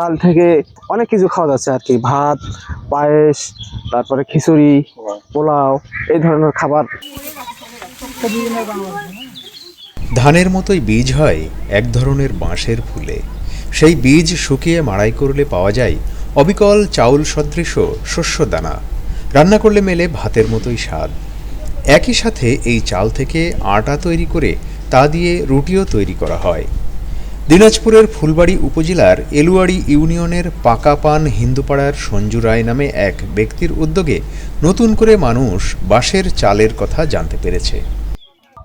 চাল থেকে অনেক কিছু খাওয়া যাচ্ছে আর কি। ভাত, পায়েস, তারপরে খিচুড়ি, পোলাও, এই ধরনের খাবার। ধানের মতোই বীজ হয় এক ধরনের বাঁশের ফুলে। সেই বীজ শুকিয়ে মাড়াই করলে পাওয়া যায় অবিকল চাউল সদৃশ শস্য দানা। রান্না করলে মেলে ভাতের মতোই স্বাদ। একই সাথে এই চাল থেকে আটা তৈরি করে তা দিয়ে রুটিও তৈরি করা হয়। দিনাজপুরের ফুলবাড়ি উপজেলার এলুয়াড়ি ইউনিয়নের পাকাপান হিন্দুপাড়ার সঞ্জু রায় নামে এক ব্যক্তির উদ্যোগে নতুন করে মানুষ বাঁশের চালের কথা জানতে পেরেছে।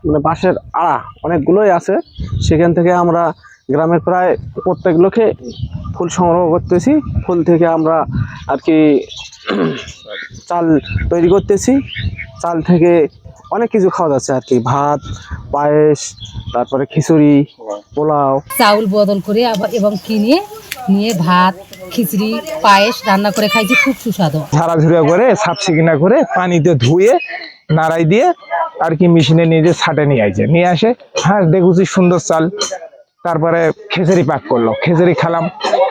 মানে বাঁশের আড়া অনেকগুলোই আছে। সেখান থেকে আমরা গ্রামের প্রায় প্রত্যেক লোকে ফুল সংগ্রহ করতেছি। ফুল থেকে আমরা আর কি চাল তৈরি করতেছি। চাল থেকে অনেক কিছু খাওয়া যাচ্ছে আর কি। ভাত পায়েস তারপরে খিচুড়ি পোলাও। চাউল বদল করে আবার এবং কিনে নিয়ে? ভাত খিচড়ি পায়েস রান্না করে খাইছি খুব সুস্বাদু। ঝাড়াঝুড়া করে সাপ সিকিনা করে পানিতে ধুয়ে নাড়াই দিয়ে আর কি মেশিনে নিয়ে যে ছাটে নিয়ে আসে নিয়ে আসে হ্যাঁ দেখুছি সুন্দর চাল। তারপরে খেসারি পাক করল। খেসারি খেলাম।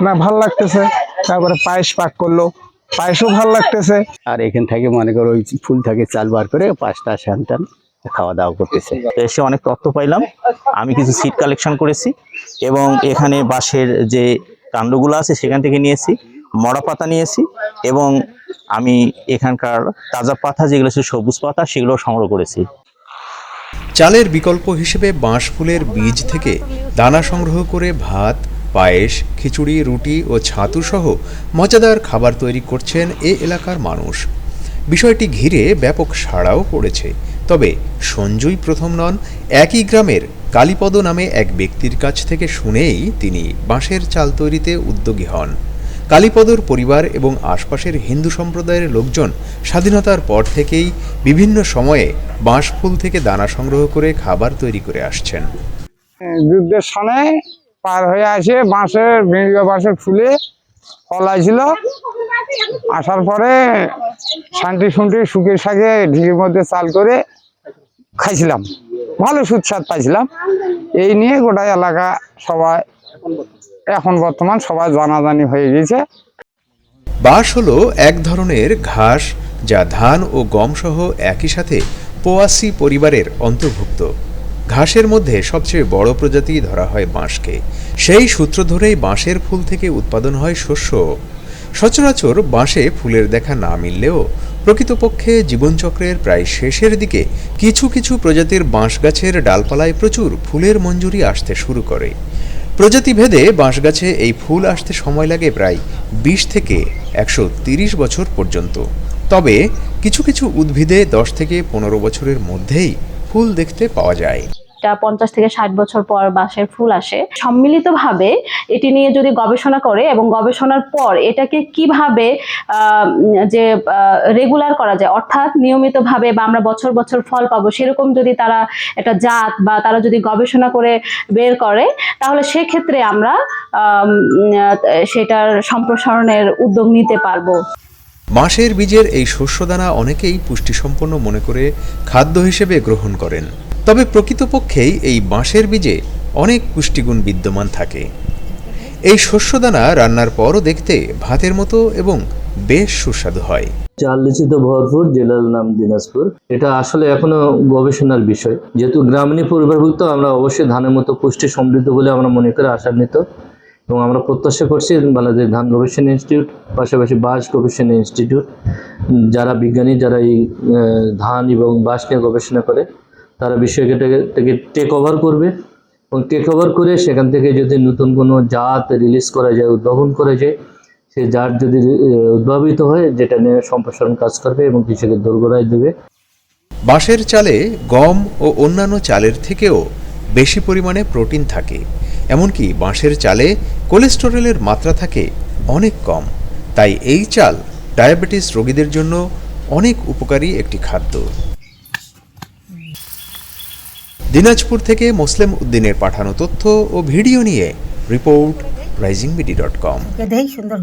না ভালো লাগতেছে। তারপরে পায়েস পাক করল। পায়েসও ভালো লাগতেছে। আর এখান থেকে মনে করো ওই ফুল থেকে চাল বার করে পাঁচটা সন্তান খাওয়া দাওয়া করতেছে। এসে অনেক তথ্য পাইলাম। আমি কিছু সিট কালেকশন করেছি এবং এখানে বাঁশের যে কাণ্ডগুলো আছে সেখান থেকে নিয়েছি মরা পাতা নিয়েছি এবং আমি এখানকার তাজা পাতা যেগুলো ছিল সবুজ পাতা সেগুলো সংগ্রহ করেছি। চালের বিকল্প হিসেবে বাঁশ ফুলের বীজ থেকে দানা সংগ্রহ করে ভাত পায়েস, খিচুড়ি, রুটি ও ছাতু সহ মজাদার খাবার তৈরি করছেন এ এলাকার মানুষ। বিষয়টি ঘিরে ব্যাপক সাড়াও পড়েছে। তবে সঞ্জুই প্রথম নন, একই গ্রামের কালীপদ নামে এক ব্যক্তির কাছ থেকে শুনেই তিনি বাঁশের চাল তৈরিতে উদ্যোগী হন। কালীপদর পরিবার এবং আশপাশের হিন্দু সম্প্রদায়ের লোকজন স্বাধীনতার পর থেকেই বিভিন্ন সময়ে বাঁশ ফুল থেকে দানা সংগ্রহ করে খাবার তৈরি করে আসছেন। যুদ্ধের পার হয়ে আসে বাঁশের ভিড় বাঁশের ফুলে ফল আসছিল আসার পরে শান্তি শুনটি শুকিয়ে শাকে ঢিকির মধ্যে চাল করে খাইছিলাম। ভালো সুস্বাদ পাইছিলাম। এই নিয়ে গোটা এলাকা সবাই, এখন বর্তমান সবাই জানাজানি হয়ে গেছে। বাঁশ হলো এক ধরনের ঘাস যা ধান ও গম সহ একই সাথে পোয়াসি পরিবারের অন্তর্ভুক্ত। ঘাসের মধ্যে সবচেয়ে বড় প্রজাতি ধরা হয় বাঁশকে। সেই সূত্র ধরেই বাঁশের ফুল থেকে উৎপাদন হয় শস্য। সচরাচর বাঁশে ফুলের দেখা না মিললেও প্রকৃতপক্ষে জীবনচক্রের প্রায় শেষের দিকে কিছু কিছু প্রজাতির বাঁশ গাছের ডালপালায় প্রচুর ফুলের মঞ্জুরি আসতে শুরু করে। প্রজাতিভেদে বাঁশ গাছে এই ফুল আসতে সময় লাগে প্রায় বিশ থেকে একশো বছর পর্যন্ত। তবে কিছু কিছু উদ্ভিদে দশ থেকে পনেরো বছরের মধ্যেই ফুল দেখতে পাওয়া যায়। পঞ্চাশ থেকে ষাট বছর পর বাঁশের ফুল আসে। সম্মিলিতভাবে এটি নিয়ে যদি গবেষণা করে এবং গবেষণার পর এটাকে কীভাবে যে রেগুলার করা যায়, অর্থাৎ নিয়মিতভাবে বা আমরা বছর বছর ফল পাবো, সেরকম যদি তারা একটা জাত বা তারা যদি গবেষণা করে বের করে, তাহলে সেক্ষেত্রে আমরা সেটার সম্প্রসারণের উদ্যোগ নিতে পারব। বাঁশের বীজের এই শস্যদানা অনেকেই পুষ্টিসম্পন্ন মনে করে খাদ্য হিসেবে গ্রহণ করেন। তবে প্রকৃতপক্ষেই এই বাঁশের বীজে অনেক পুষ্টিগুণ বিদ্যমান থাকে। এই শস্যদানা রান্নার পরও দেখতে ভাতের মতো এবং বেশ সুস্বাদু হয়। চাল লিচিতে ভরপুর, জেলার নাম দিনাজপুর। এটা আসলে এখনও গবেষণার বিষয়। যেহেতু গ্রামীণ পরিবারভুক্ত, আমরা অবশ্যই ধানের মতো পুষ্টি সমৃদ্ধ বলে আমরা মনে করে আশান্বিত। এবং আমরা প্রত্যাশা করছি বাংলাদেশ ধান গবেষণা ইনস্টিটিউট, পাশাপাশি বাঁশ গবেষণা ইনস্টিটিউট, যারা বিজ্ঞানী, যারা এই ধান এবং বাঁশ নিয়ে গবেষণা করে, তারা বিষয়টাকে টেক ওভার করবে। এবং টেক ওভার করে সেখান থেকে যদি নতুন কোনো জাত রিলিজ করা যায়, উদ্ভাবন করা যায় সেই জাত যদি উদ্ভাবিত হয়, যেটা নিয়ে সম্প্রসারণ কাজ করবে এবং কৃষকের দোরগোড়ায় দেবে। বাঁশের চালে গম ও অন্যান্য চালের থেকেও বেশি পরিমাণে প্রোটিন থাকে। এমনকি বাঁশের চালে কোলেস্টেরলের মাত্রা থাকে অনেক কম। তাই এই চাল ডায়াবেটিস রোগীদের জন্য অনেক উপকারী একটি খাদ্য। দিনাজপুর থেকে মুসলিম উদ্দিনের পাঠানো তথ্য ও ভিডিও নিয়ে report rising BD dot com. সুন্দর